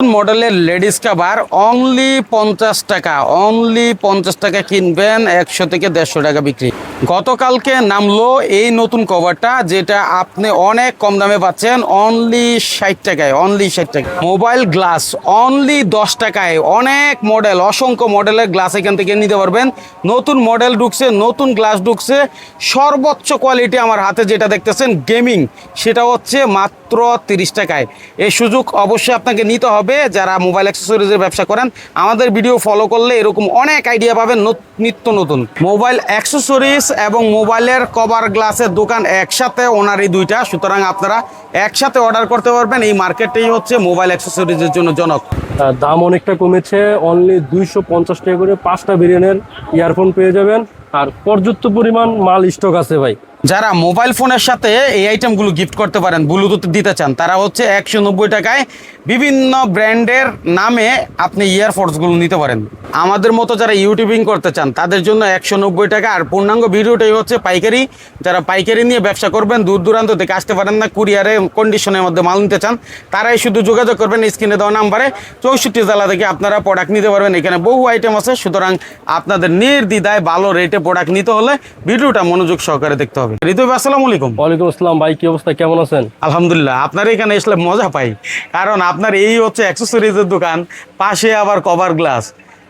মডেলের ladies cover only পঞ্চাশ টাকা অনলি পঞ্চাশ টাকা কিনবেন, একশো থেকে দেড়শো টাকা বিক্রি। গতকালকে নামলো এই নতুন কভারটা যেটা আপনি অনেক কম দামে পাচ্ছেন অনলি ষাট টাকায় অনলি ষাট টাকা মোবাইল গ্লাস অনলি দশ টাকায়। অনেক মডেল, অসংখ্য মডেলের গ্লাস এখান থেকে নিতে পারবেন। নতুন মডেল ঢুকছে, নতুন গ্লাস ঢুকছে। সর্বোচ্চ কোয়ালিটি আমার হাতে যেটা দেখতেছেন গেমিং সেটা হচ্ছে মাত্র তিরিশ টাকায়। এই সুযোগ অবশ্যই আপনাকে নিতে হবে যারা মোবাইল অ্যাক্সেসরিজের ব্যবসা করেন। আমাদের ভিডিও ফলো করলে এরকম অনেক আইডিয়া পাবেন নত- নিত্য নতুন। মোবাইল অ্যাক্সেসরিজ এবং মোবাইলের কভার গ্লাসের দোকান একসাথে ওনার এই দুইটা। সুতরাং আপনারা একসাথে অর্ডার করতে পারবেন। এই মার্কেটটাই হচ্ছে মোবাইল অ্যাক্সেসরিজের জন্য জনক। দাম অনেকটা কমেছে। অনলি দুইশো পঞ্চাশ টাকা করে পাঁচটা ভেরিয়েন্টের ইয়ারফোন পেয়ে যাবেন। আর পর্যাপ্ত পরিমাণ মাল স্টক আছে ভাই। যারা মোবাইল ফোনের সাথে এই আইটেমগুলো গিফট করতে পারেন ব্লুটুথ দিতে চান, তারা হচ্ছে একশো নব্বই টাকায় বিভিন্ন ব্র্যান্ডের নামে আপনি ইয়ারফোর্সগুলো নিতে পারেন। আমাদের মতো যারা ইউটিউবিং করতে চান, তাদের জন্য একশো নব্বই টাকা। আর পূর্ণাঙ্গ ভিডিওটাই হচ্ছে পাইকারি। যারা পাইকারি নিয়ে ব্যবসা করবেন, দূর দূরান্ত থেকে আসতে পারেন না, কুরিয়ারে কন্ডিশনের মধ্যে মাল নিতে চান, তারাই শুধু যোগাযোগ করবেন স্ক্রিনে দেওয়া নাম্বারে। চৌষট্টি জেলা থেকে আপনারা প্রোডাক্ট নিতে পারবেন। এখানে বহু আইটেম আছে। সুতরাং আপনাদের নির্দ্বিধায় ভালো রেটে প্রোডাক্ট নিতে হলে ভিডিওটা মনোযোগ সহকারে দেখতে হবে। ঋতু ভাই, আসসালামু আলাইকুম। ওয়ালাইকুম আসসালাম ভাই কি অবস্থা? কেমন আছেন? আলহামদুলিল্লাহ আপনার এখানে আসলে মজা পাই। কারণ আপনার এই হচ্ছে অ্যাক্সেসরিজের দোকান পাশে আবার কভার গ্লাস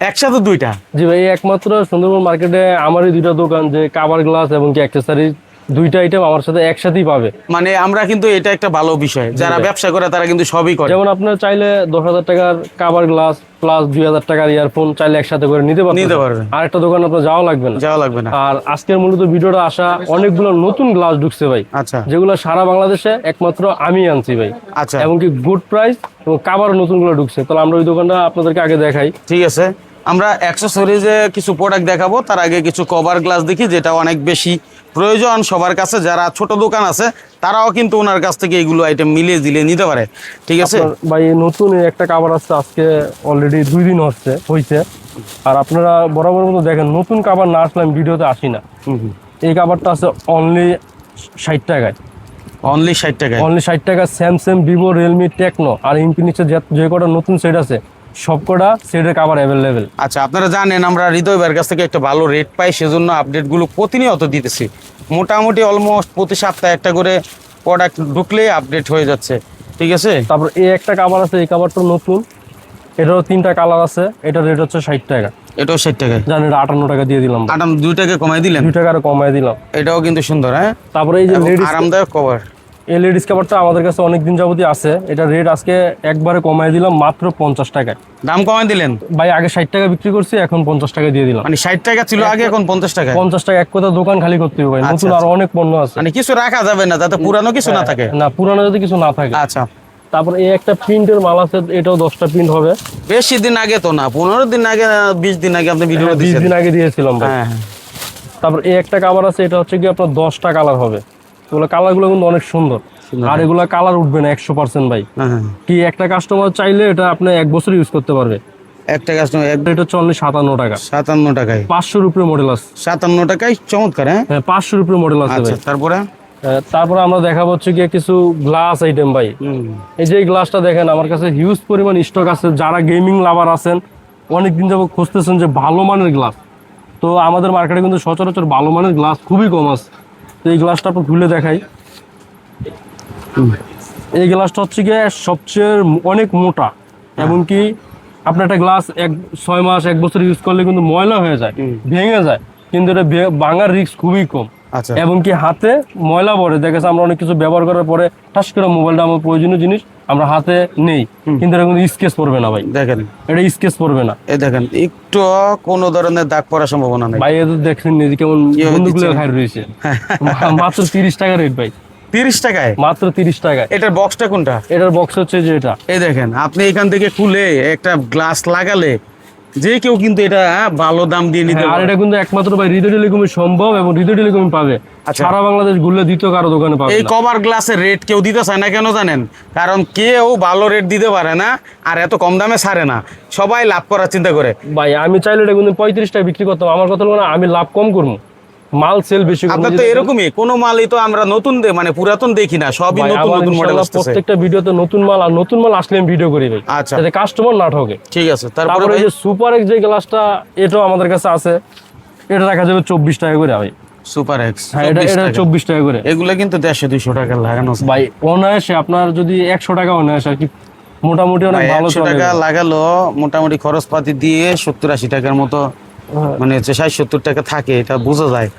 একসাথে দুইটা। জি ভাই একমাত্র সুন্দরবন মার্কেটে আমারই দুইটা দোকান যে কাভার গ্লাস এবং কি অ্যাক্সেসরিজ দুইটা আইটেম আমার সাথে একসাথেই পাবে। মানে আমরা কিন্তু এটা একটা ভালো বিষয়। যারা ব্যবসা করে তারা কিন্তু সবই করে। যেমন আপনার চাইলে দশ হাজার টাকার কাভার গ্লাস প্লাস দুই হাজার টাকার ইয়ারফোন চাইলে একসাথে করে নিতে পারবেন। নিতে পারবেন। আর একটা দোকান আপনার যাওয়া লাগবে না। যাওয়া লাগবে না। আর আজকের মূলত ভিডিওটা আসা অনেকগুলো নতুন গ্লাস ঢুকছে ভাই। আচ্ছা। যেগুলো সারা বাংলাদেশে একমাত্র আমি আনছি ভাই। আচ্ছা। এমনকি গুড প্রাইস এবং কাবার নতুনগুলো ঢুকছে। তাহলে আমরা ওই দোকানটা আপনাদেরকে আগে দেখাই। ঠিক আছে। আমরা অ্যাক্সেসরিজে কিছু প্রোডাক্ট দেখাবো। তার আগে কিছু কভার গ্লাস দেখি যেটা অনেক বেশি প্রয়োজন সবার কাছে যারা ছোট দোকান আছে তারাও কিন্তু ওনার কাছ থেকে এগুলো আইটেম মিলিয়ে দিলে নিতে পারে। ঠিক আছে? ভাই নতুন একটা কাবার আসছে আজকে অলরেডি দুই দিন হচ্ছে হয়েছে আর আপনারা বরাবর মতো দেখেন নতুন কাবার না আসলে আমি ভিডিওতে আসি না। এই কাবারটা আছে অনলি ষাট টাকায়। অনলি ষাট টাকায়? অনলি ষাট টাকা স্যামসাং ভিভো রিয়েলমি টেকনো আর ইনফিনিক্সের যে কটা নতুন সেট আছে সব কটা সেটের কাবার অ্যাভেলেবেল আচ্ছা আপনারা জানেন আমরা হৃদয় ভাইয়ের কাছ থেকে একটা ভালো রেট পাই সেজন্য আপডেটগুলো প্রতিনিয়ত দিতেছি। মোটামুটি অলমোস্ট প্রতি সপ্তাহে একটা করে প্রোডাক্ট ঢুকলে আপডেট হয়ে যাচ্ছে। ঠিক আছে? তারপর এই একটা কাবার আছে এই কাবারটা নতুন। এটারও তিনটা কালার আছে এটার রেট হচ্ছে ষাট টাকা। এটাও ষাট টাকায়? জানেন এটা আটান্ন টাকা দিয়ে দিলাম। আটাম দুই টাকা কমাই দিলেন? দুই টাকা আরও কমায় দিলাম। এটাও কিন্তু সুন্দর হ্যাঁ? তারপরে এই যে আরামদায়ক কভার এই লেডিস কাভারটা আমাদের কাছে অনেক দিন যাবতই আছে। এটা রেট আজকে একবারে কমায় দিলাম মাত্র পঞ্চাশ টাকায়। দাম কমায় দিলেন? ভাই আগে ষাট টাকা বিক্রি করছি এখন পঞ্চাশ টাকা দিয়ে দিলাম। মানে ষাট টাকা ছিল আগে এখন পঞ্চাশ টাকা পঞ্চাশ টাকা এক কথা দোকান খালি করতে হবে ভাই আচ্ছা, নতুন আরও অনেক পণ্য আছে। মানে কিছু রাখা যাবে না যাতে পুরানো কিছু না থাকে। না পুরানো যদি কিছু না থাকে। আচ্ছা। তারপর এই একটা প্রিন্টের মাল আছে এটাও দশটা প্রিন্ট হবে। বেশি দিন আগে তো না পনেরো দিন আগে বিশ দিন আগে আপনি ভিডিও বিশ দিচ্ছেন দিন আগে দিয়েছিলাম ভাই। হ্যাঁ হ্যাঁ। তারপর এই একটা কাভার আছে এটা হচ্ছে কি আপনার দশটা কালার হবে। এগুলো কালারগুলো কিন্তু অনেক সুন্দর। আর এগুলো কালার উঠবে না একশো পার্সেন্ট ভাই। হ্যাঁ, হ্যাঁ। কি একটা কাস্টমার চাইলে এটা আপনি এক বছর ইউজ করতে পারবে। একটা কাস্টমার এটা সাতান্ন টাকা। সাতান্ন টাকায়। পাঁচশোর উপরে মডেল আছে। সাতান্ন টাকায় চমৎকার হ্যাঁ? হ্যাঁ পাঁচশোর উপরে মডেল আছে আচ্ছা তারপরে? হ্যাঁ, তারপরে আমরা দেখাবো হচ্ছে গিয়ে কিছু গ্লাস আইটেম ভাই। এই যে গ্লাসটা দেখেন আমার কাছে হিউজ পরিমাণ স্টক আছে। যারা গেমিং লাভার আছেন অনেক দিন যাব খুঁজতেছেন যে ভালো মানের গ্লাস তো আমাদের মার্কেটে কিন্তু সচরাচর ভালো মানের গ্লাস খুবই কম আছে। এই গ্লাসটা আপনার খুলে দেখাই। এই গ্লাসটা হচ্ছে গিয়ে সবচেয়ে অনেক মোটা এমনকি আপনার একটা গ্লাস এক ছয় মাস এক বছর ইউজ করলে কিন্তু ময়লা হয়ে যায় ভেঙে যায়। কিন্তু এটা ভাঙার রিস্ক খুবই কম। এবং কি হাতে ময়লা পড়ে। দেখেছে আমরা অনেক কিছু ব্যবহার করার পরে ঠাস করে মোবাইলটা আমার প্রয়োজনীয় জিনিস আমরা হাতে নেই। কিন্তু এটা কিন্তু স্কেচ পড়বে না ভাই। দেখেন। এটা স্কেচ পড়বে না। এই দেখেন একটু কোনো ধরনের দাগ পড়ার সম্ভাবনা নেই। ভাই এদের দেখেন নিজে কেমন বন্ধুগুলো খাই রয়েছে। মাত্র তিরিশ টাকা রেট ভাই। তিরিশ টাকায়? মাত্র তিরিশ টাকায়। এটার বক্সটা কোনটা? এটার বক্স হচ্ছে যে এটা। এই দেখেন আপনি এখান থেকে খুলে একটা গ্লাস লাগালে যে কেউ কিন্তু এটা ভালো দাম দিয়ে নিতে হ্যাঁ, আর এটা কিন্তু একমাত্র ভাই হৃদয় টেলিকমে সম্ভব এবং হৃদয় টেলিকমে পাবে। আচ্ছা। সারা বাংলাদেশ ঘুরলে দ্বিতীয় কারও দোকানে পাবে এই কভার গ্লাসের রেট কেউ দিতে চায় না কেন জানেন? কারণ কেউ ভালো রেট দিতে পারে না আর এত কম দামে সারে না। সবাই লাভ করার চিন্তা করে। ভাই আমি চাইলে এটা কিন্তু পঁয়ত্রিশ টাকা বিক্রি করতাম। আমার কথা হলো না আমি লাভ কম করব। মাল সেল বেশি। আপনার তো এরকমই কোনো মালই তো আমরা নতুন মানে পুরাতন দেখি না সবই নতুন নতুন মডেল আসতেছে। প্রত্যেকটা ভিডিওতে নতুন মাল আর নতুন মাল আসলে আমি ভিডিও করি ভাই। আচ্ছা। যাতে কাস্টমার না ঠকে। ঠিক আছে তারপরে এই যে সুপার এক্স যে গ্লাসটা এটাও আমাদের কাছে আছে। এটা রাখা যাবে চব্বিশ টাকা করে ভাই। সুপার এক্স হ্যাঁ এটা এটা চব্বিশ টাকা করে। এগুলা কিন্তু দেড়শো দুইশো টাকা লাগানো ভাই অনায়াসে আপনার যদি একশো টাকা অনায়াসে আর কি মোটামুটি অনেক ভালো টাকা লাগালো মোটামুটি খরচপাতি দিয়ে সত্তর আশি টাকার মতো। মানে হচ্ছে ষাট সত্তর টাকা থাকে এটা বোঝা যায়।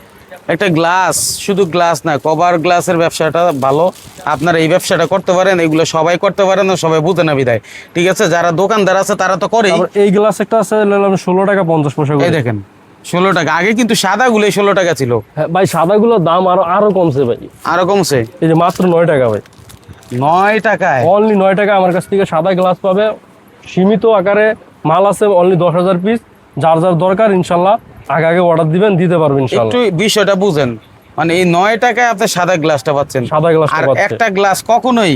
একটা গ্লাস শুধু গ্লাস না কভার গ্লাসের ব্যবসাটা ভালো। আপনারা এই ব্যবসাটা করতে পারেন এগুলো সবাই করতে পারেন না সবাই বুঝে না বিদায়। ঠিক আছে যারা দোকানদার আছে তারা তো তারপর এই গ্লাস একটা আছে ষোলো টাকা পঞ্চাশ পয়সা এই করে দেখেন ষোলো টাকা। আগে কিন্তু সাদা গুলো ষোলো টাকা ছিল। হ্যাঁ, ভাই সাদাগুলোর দাম আরও আরও কমছে ভাই। আরও কমছে? এই যে মাত্র নয় টাকা ভাই। নয় টাকায়? অনলি নয় টাকা আমার কাছ থেকে সাদা গ্লাস পাবে। সীমিত আকারে মাল আছে অনলি দশ হাজার পিস যার যার দরকার ইনশাল্লাহ আগে আগে অর্ডার দিবেন দিতে পারবেন একটু বিষয়টা বুঝেন। মানে এই নয় টাকায় আপনি সাদা গ্লাসটা পাচ্ছেন। সাদা গ্লাসটা আর একটা গ্লাস কখনোই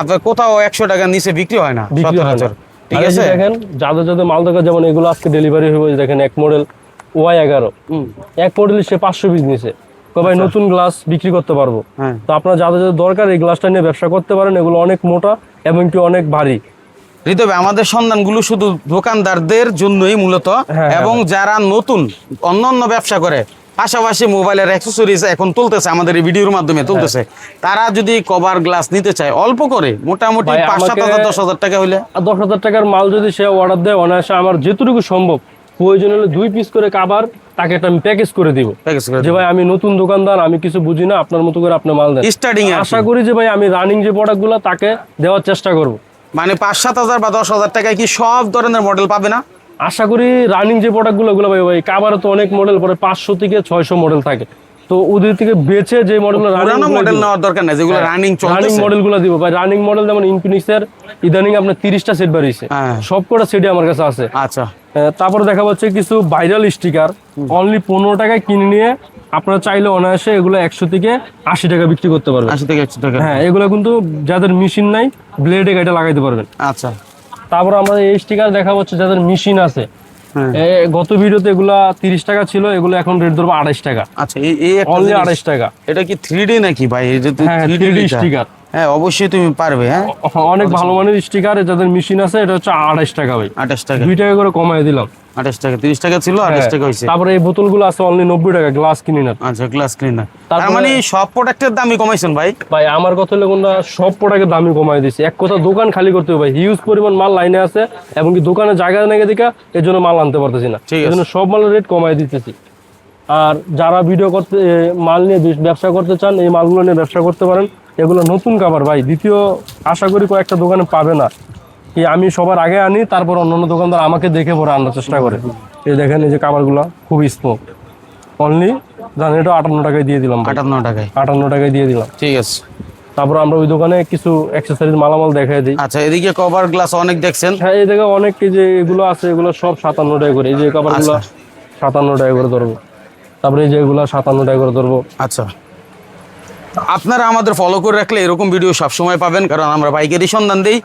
আপনার কোথাও একশো টাকার নিচে বিক্রি হয় না সচরাচর ঠিক আছে? দেখেন যাদের যাদের মাল দরকার যেমন এগুলো আজকে ডেলিভারি হয়ে দেখেন এক মডেল ওয়াই এগারো। হুম, এক মডেল সে পাঁচশো পিস নিছে। ভাই নতুন গ্লাস বিক্রি করতে পারব। হ্যাঁ। তো আপনার যাদের যাদের দরকার এই গ্লাসটা নিয়ে ব্যবসা করতে পারেন। এগুলো অনেক মোটা এবং কি অনেক ভারী। হৃদয় আমাদের সন্ধানগুলো শুধু দোকানদারদের জন্যই মূলত হ্যাঁ, এবং যারা নতুন অন্য অন্য ব্যবসা করে পাশাপাশি মোবাইলের অ্যাক্সেসরিজ এখন তুলতেছে আমাদের এই ভিডিওর মাধ্যমে তুলতেছে। তারা যদি কভার গ্লাস নিতে চায় অল্প করে মোটামুটি পাঁচ সাত হাজার দশ হাজার টাকা হইলে। দশ হাজার টাকার মাল যদি সে অর্ডার দেয় অনায়াসে আমার যেটুকু সম্ভব প্রয়োজন হলে দুই পিস করে কাবার তাকে একটা আমি প্যাকেজ করে দিব। যে ভাই আমি নতুন দোকানদার আমি কিছু বুঝি না আপনার মতো করে আপনি মাল দেন। স্টার্টিং আশা করি যে ভাই আমি রানিং যে প্রোডাক্টগুলো তাকে দেওয়ার চেষ্টা করব। মানে পাঁচ সাত হাজার বা দশ হাজার টাকায় কি সব ধরনের মডেল পাবে না? আশা করি রানিং যে প্রোডাক্টগুলো ওগুলো ভাই ভাই কাবারে তো অনেক মডেল পরে পাঁচশো থেকে ছয়শো মডেল থাকে। তো ওদের থেকে বেছে যে মডেলগুলো পুরানো মডেল নেওয়ার দরকার নেই যেগুলো রানিং রানিং মডেলগুলো দিব। ভাই রানিং মডেল যেমন ইনফিনিক্সের ইদানিং আপনার তিরিশটা সেট বাড়িয়েছে হ্যাঁ। সব কটা সেটই আমার কাছে আছে। আচ্ছা। তারপরে দেখা যাচ্ছে কিছু ভাইরাল স্টিকার অনলি পনেরো টাকায় কিনে নিয়ে আপনারা চাইলে অনায়াসে এগুলো একশো থেকে আশি টাকা বিক্রি করতে পারবেন। আশি থেকে একশো টাকা। হ্যাঁ এগুলো কিন্তু যাদের মেশিন নাই ব্লেডে গাড়িটা লাগাইতে পারবেন। আচ্ছা। তারপর আমাদের এই স্টিকার দেখা হচ্ছে যাদের মেশিন আছে। হ্যাঁ। গত ভিডিওতে এগুলা তিরিশ টাকা ছিল এগুলো এখন রেট ধরবো আড়াইশ টাকা। আচ্ছা এই অনলি আড়াইশ টাকা। এটা কি থ্রি ডি নাকি ভাই? হ্যাঁ 3D 3D স্টিকার হ্যাঁ অবশ্যই তুমি পারবে হ্যাঁ? অনেক ভালো মানের স্টিকার যাদের মেশিন আছে এটা হচ্ছে আড়াইশ টাকা ভাই। আঠাশ টাকা। দুই টাকা করে কমাই দিলাম। আঠাশ টাকা তিরিশ টাকা ছিল আঠাশ হ্যাঁ। টাকা হয়েছে। তারপরে এই বোতলগুলো আছে অনলি নব্বই টাকা গ্লাস কিনি না আচ্ছা গ্লাস ক্লিনার তার মানে সব প্রোডাক্টের দামই কমাইছেন ভাই? ভাই আমার কথা হলো কোনটা সব প্রোডাক্টের দামই কমাই দিছি। এক কথা দোকান খালি করতে হবে ভাই। হিউজ পরিমাণ মাল লাইনে আছে এবং কি দোকানে জায়গা নাকি দেখা এর জন্য মাল আনতে পারতেছি না। ঠিক এই আছে। জন্য সব মালের রেট কমাই দিতেছি। আর যারা ভিডিও করতে মাল নিয়ে ব্যবসা করতে চান এই মালগুলো নিয়ে ব্যবসা করতে পারেন। এগুলো নতুন কাবার ভাই। দ্বিতীয় আশা করি কয়েকটা দোকানে পাবে না। কি আমি সবার আগে আনি তারপর অন্যান্য দোকানদার আমাকে দেখে পরে আনার চেষ্টা করে। এই দেখেন এই যে কাবারগুলো খুব স্মুথ অনলি জানি এটা আটান্ন টাকায় দিয়ে দিলাম আটান্ন টাকায়। আটান্ন টাকায় দিয়ে দিলাম। ঠিক আছে। তারপর আমরা ওই দোকানে কিছু অ্যাক্সেসরিজ মালামাল দেখাই দিই। আচ্ছা এদিকে কভার গ্লাস অনেক দেখছেন? হ্যাঁ এই জায়গায় অনেক যে এগুলো আছে এগুলো সব সাতান্ন টাকা করে। এই যে কাপড়গুলো আচ্ছা। সাতান্ন টাকা করে ধরবো। তারপরে এই যে এগুলো সাতান্ন টাকা করে ধরবো। আচ্ছা। আপনারা আমাদের ফলো করে রাখলে এরকম ভিডিও সবসময় পাবেন, কারণ আমরা পাইকারি সন্ধান দিই।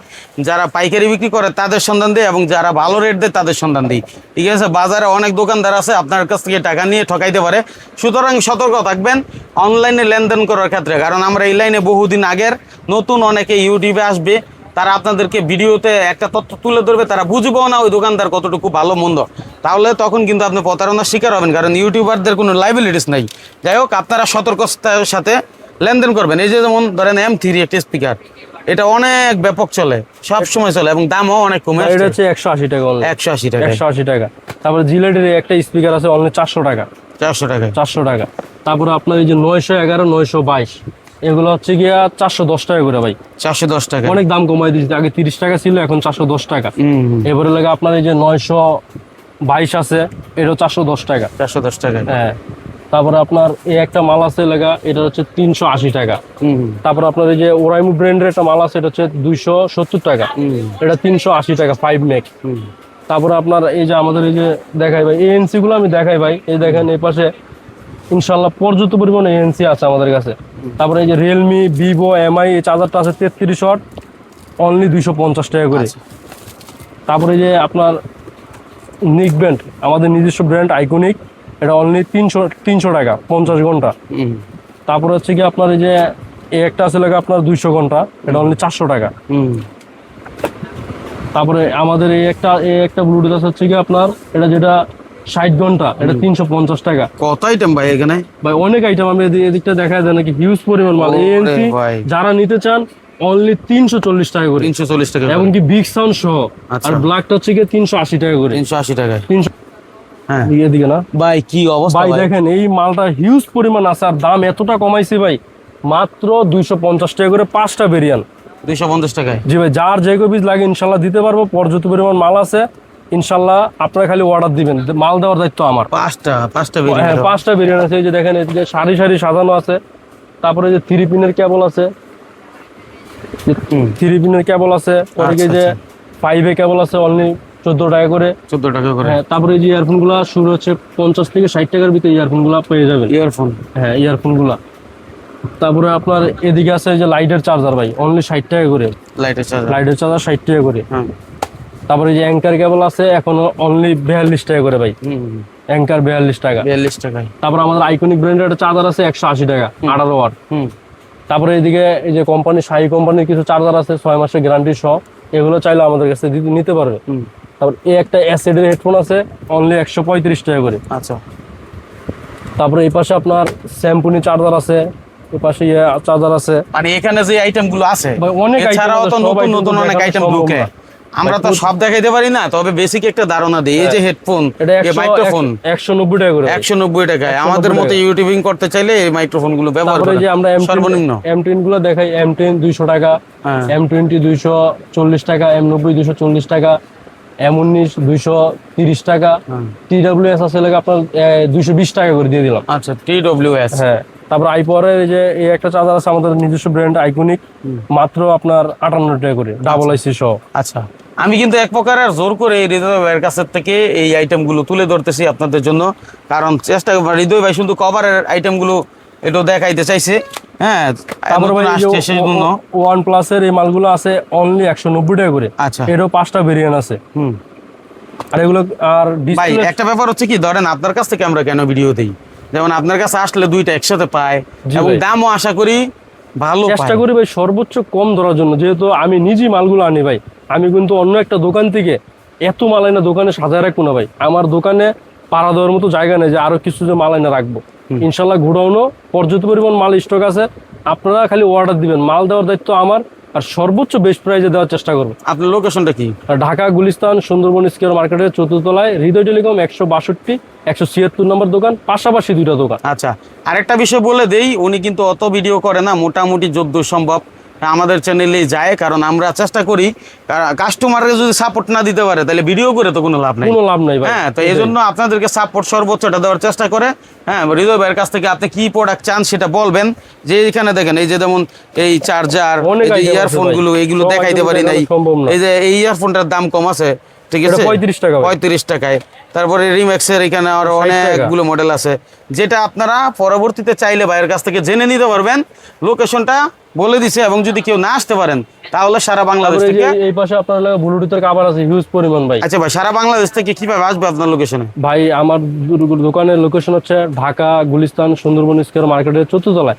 যারা পাইকারি বিক্রি করে তাদের সন্ধান দিই এবং যারা ভালো রেট দেয় তাদের সন্ধান দিই। ঠিক আছে? বাজারে অনেক দোকানদার আছে, আপনার কাছ থেকে টাকা নিয়ে ঠকাইতে পারে। সুতরাং সতর্ক থাকবেন অনলাইনে লেনদেন করার ক্ষেত্রে, কারণ আমরা এই লাইনে বহুদিন আগের নতুন অনেকে ইউটিউবে আসবে, তারা আপনাদেরকে ভিডিওতে একটা তথ্য তুলে ধরবে, তারা বুঝবেও না ওই দোকানদার কতটুকু ভালো, মন্দ। তাহলে তখন কিন্তু আপনি প্রতারণার শিকার হবেন, কারণ ইউটিউবারদের কোনো লাইবিলিটিস নাই। যাই হোক, আপনারা সতর্কতার সাথে লেনদেন করবেন। এই যে যেমন ধরেন এম থ্রি একটা স্পিকার এটা অনেক ব্যাপক চলে সব সময় চলে এবং দামও অনেক কমে এটা হচ্ছে একশো আশি টাকা একশো আশি টাকা একশো আশি টাকা। তারপরে জিলেটের একটা স্পিকার আছে অনলি চারশো টাকা। চারশো টাকায়। চারশো টাকা। তারপরে আপনার এই যে নয়শো এগারো নয়শো বাইশ এগুলো হচ্ছে গিয়া চারশো দশ টাকা করে ভাই। চারশো দশ টাকা অনেক দাম কমাই দিয়েছে। আগে তিরিশ টাকা ছিল এখন চারশো দশ টাকা। এবারে লাগে আপনার এই যে নয়শো বাইশ আছে এটাও চারশো দশ টাকা। চারশো দশ টাকা হ্যাঁ। তারপরে আপনার এই একটা মাল আছে লাগা এটা হচ্ছে তিনশো আশি টাকা। তারপর আপনার এই যে ওরাইমু ব্র্যান্ডের একটা মাল আছে এটা হচ্ছে দুইশো সত্তর টাকা। এটা তিনশো আশি টাকা ফাইভ মেক তারপরে আপনার এই যে আমাদের এই যে দেখাই ভাই এএনসি গুলো আমি দেখাই ভাই। এই দেখেন এই পাশে ইনশাল্লাহ পর্যাপ্ত পরিমাণে এএনসি আছে আমাদের কাছে। তারপরে এই যে রিয়েলমি ভিভো এমআই এই চার্জারটা আছে তেত্রিশ ওয়াট অনলি দুইশো পঞ্চাশ টাকা করে। আচ্ছা। তারপরে যে আপনার নিক ব্র্যান্ড আমাদের নিজস্ব ব্র্যান্ড আইকনিক এটা অনলি তিনশো তিনশো টাকা পঞ্চাশ ঘণ্টা। তারপরে হচ্ছে কি আপনার এই যে এই একটা আছে লাগে আপনার দুইশো ঘণ্টা এটা অনলি চারশো টাকা। তারপরে আমাদের এই একটা এই একটা ব্লুটুথ আছে হচ্ছে কি আপনার এটা যেটা ষাট ঘণ্টা এটা তিনশো পঞ্চাশ টাকা। কত আইটেম ভাই এখানে? ভাই অনেক আইটেম আমি এদিকটা দেখা যায় নাকি? হিউজ পরিমাণ মাল। এএনসি যারা নিতে চান অনলি তিনশো চল্লিশ টাকা করে। তিনশো চল্লিশ টাকা এমনকি বিগ সাউন্ড সহ। আচ্ছা। আর ব্ল্যাকটা হচ্ছে কি তিনশো আশি টাকা করে। তিনশো আশি টাকা তিনশো এদিকে না? ভাই কি অবস্থা ভাই দেখেন এই মালটা হিউজ পরিমাণ আছে আর দাম এতটা কমাইছে ভাই। মাত্র দুইশো পঞ্চাশ টাকা করে পাঁচটা ভেরিয়ান দুইশো পঞ্চাশ টাকায়? জি ভাই যার যে বীজ লাগে ইনশাল্লাহ দিতে পারব। পর্যাপ্ত পরিমাণ মাল আছে। ইনশাল্লাহ আপনারা খালি অর্ডার দিবেন। মাল দেওয়ার দায়িত্ব আমার। পাঁচটা পাঁচটা হ্যাঁ পাঁচটা ভেরিয়ান আছে। এই যে দেখেন এদিকে সারি সারি সাজানো আছে। তারপরে যে থ্রি পিনের কেবল আছে। থ্রি পিনের কেবল আছে। আচ্ছা, যে ফাইভে কেবল আছে। অনলি চোদ্দ টাকা করে। চোদ্দ টাকা করে। হ্যাঁ তারপরে এই যে ইয়ারফোনগুলা শুরু হচ্ছে পঞ্চাশ থেকে ষাট টাকার ভিতরে ইয়ারফোনগুলা পেয়ে যাবেন। ইয়ারফোন হ্যাঁ ইয়ারফোনগুলা। তারপরে আপনার এদিকে আছে যে লাইটের চার্জার ভাই অনলি ষাট টাকা করে। লাইটের চার্জার লাইটের চার্জার ষাট টাকা করে। হ্যাঁ। তারপরে যে অ্যাঙ্কার কেবল আছে এখন অনলি বিয়াল্লিশ টাকা করে ভাই। হুম অ্যাঙ্কার বিয়াল্লিশ টাকা। বিয়াল্লিশ টাকায়। তারপর আমাদের আইকনিক ব্র্যান্ডের একটা চার্জার আছে একশো আশি টাকা আঠারো ওয়াট হুম। তারপরে এদিকে এই যে কোম্পানি শাহি কোম্পানির কিছু চার্জার আছে ছয় মাসের গ্যারান্টি সহ এগুলো চাইলে আমাদের কাছে নিতে পারবে। তারপর এই একটা অ্যাসিডের হেডফোন আছে অনলি একশো পঁয়ত্রিশ টাকা করে। আচ্ছা। তারপরে এই পাশে আপনার স্যাম্পুনি চার্জার আছে এই পাশে ইয়ে চার্জার আছে। মানে এখানে যে আইটেমগুলো আছে অনেক এছাড়াও তো নতুন নতুন অনেক আইটেম ঢুকে। আমরা। তো সব দেখাইতে পারি না তবে বেসিক একটা ধারণা দিই এই যে হেডফোন এটা মাইক্রোফোন একশো নব্বই টাকা করে। একশো নব্বই টাকায়। আমাদের মতো ইউটিউবিং করতে চাইলে এই মাইক্রোফোনগুলো ব্যবহার করে যে আমরা সর্বনিম্ন। এম টেনগুলো দেখাই এম টেন দুইশো টাকা হ্যাঁ। এম টোয়েন্টি দুইশো চল্লিশ টাকা এম নব্বই দুইশো চল্লিশ টাকা এম উনিশ দুইশো তিরিশ টাকা। টি ডাব্লিউ এস আছে আপনার দুইশো বিশ টাকা করে দিয়ে দিলাম। আচ্ছা টি ডব্লিউ এস হ্যাঁ তারপর আইপরের যে এই একটা চার্জার আছে আমাদের নিজস্ব ব্র্যান্ড আইকনিক মাত্র আপনার আটান্ন টাকা করে ডাবল আইসি সহ। আচ্ছা আমি কিন্তু এক প্রকারের জোর করে এই হৃদয় ভাইয়ের কাছের থেকে এই আইটেমগুলো তুলে ধরতেছি আপনাদের জন্য। কারণ চেষ্টা হৃদয় ভাই শুধু কভারের আইটেমগুলো একটু দেখাইতে চাইছে। হ্যাঁ তারপর ভাই আসছে ওয়ান প্লাসের এই মালগুলো আছে অনলি একশো নব্বই টাকা করে। আচ্ছা। এরও পাঁচটা ভেরিয়েন্ট আছে। হুম। আর এগুলো আর ভাই একটা ব্যাপার হচ্ছে কি ধরেন আপনার কাছ থেকে আমরা কেন ভিডিও দিই? যেমন আপনার কাছে আসলে দুইটা একসাথে পায় এবং দামও আশা করি ভালো চেষ্টা করি ভাই সর্বোচ্চ কম ধরার জন্য। যেহেতু আমি নিজেই মালগুলো আনি ভাই আমি কিন্তু অন্য একটা দোকান থেকে এত মাল আইনা দোকানে সাজায় রাখব না ভাই। আমার দোকানে পাড়া দেওয়ার মতো জায়গা নেই যে আরও কিছু যে মাল আইনা রাখব। ইনশাল্লাহ ঘুরানো পর্যাপ্ত পরিমাণ মাল স্টক আছে। আপনারা খালি অর্ডার দিবেন। মাল দেওয়ার দায়িত্ব আমার। আর সর্বোচ্চ বেস্ট প্রাইজে দেওয়ার চেষ্টা করব। আপনার লোকেশনটা কি? ঢাকা গুলিস্তান সুন্দরবন স্কোয়ার মার্কেটের চতুর্থলায় হৃদয় টেলিকম একশো বাষট্টি একশো ছিয়াত্তর নম্বর দোকান পাশাপাশি দুইটা দোকান। আচ্ছা আরেকটা বিষয় বলে দেই উনি কিন্তু অত ভিডিও করে না মোটামুটি যদ্দূর সম্ভব। আমাদের চ্যানেলে যায় কারণ আমরা চেষ্টা করি কাস্টমারকে যদি সাপোর্ট না দিতে পারে তাহলে ভিডিও করে তো কোনো লাভ নাই। কোনো লাভ নাই হ্যাঁ তো এই জন্য আপনাদেরকে সাপোর্ট সর্বোচ্চটা দেওয়ার চেষ্টা করে। হ্যাঁ হৃদয় ভাইয়ের কাছ থেকে আপনি কি প্রোডাক্ট চান সেটা বলবেন। যে এখানে দেখেন এই যে যেমন এই চার্জার ইয়ারফোনগুলো এইগুলো দেখাইতে পারি নাই। এই যে এই ইয়ারফোনটার দাম কম আছে ঠিক আছে? 35 টাকা পঁয়ত্রিশ টাকায়। তারপরে রিম্যাক্সের এখানে আরও 60 টাকা। অনেকগুলো মডেল আছে। যেটা আপনারা পরবর্তীতে চাইলে ভাইয়ের কাছ থেকে জেনে নিতে পারবেন। লোকেশনটা বলে দিছে এবং যদি কেউ না আসতে পারেন তাহলে সারা বাংলাদেশ থেকে এই পাশে আপনার ব্লুটুথের কাভার আছে হিউজ পরিমাণ ভাই। আচ্ছা ভাই সারা বাংলাদেশ থেকে কীভাবে আসবে আপনার লোকেশনে ভাই আমার দোকানের লোকেশন হচ্ছে ঢাকা গুলিস্তান সুন্দরবন স্কোয়ার মার্কেটের চতুর্থলায়।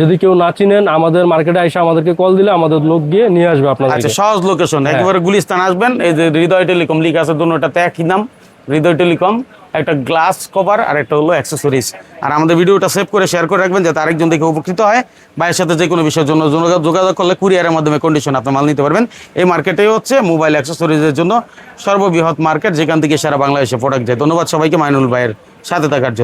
যদি কেউ না চিনেন আমাদের মার্কেটে এসে আমাদেরকে কল দিলে আমাদের লোক গিয়ে নিয়ে আসবে আচ্ছা সহজ লোকেশন হ্যাঁ। একেবারে গুলিস্তান আসবেন এই যে হৃদয় টেলিকম লিখ আছে দুটোটাতে একই নাম হৃদয় টেলিকম। একটা গ্লাস কভার আর একটা হলো অ্যাক্সেসরিজ আর আমাদের ভিডিওটা সেভ করে শেয়ার করে রাখবেন যাতে আরেকজন দেখে উপকৃত হয়। ভাইয়ের সাথে যে কোনো বিষয়ের জন্য যোগাযোগ- যোগাযোগ করলে কুরিয়ারের মাধ্যমে কন্ডিশন আপনি মাল নিতে পারবেন। এই মার্কেটে হচ্ছে মোবাইল অ্যাক্সেসরিজের জন্য সর্ববৃহৎ মার্কেট যেখান থেকে সারা বাংলাদেশে প্রোডাক্ট যায়। ধন্যবাদ সবাইকে, মাইনুল ভাইয়ের সাথে থাকার জন্য।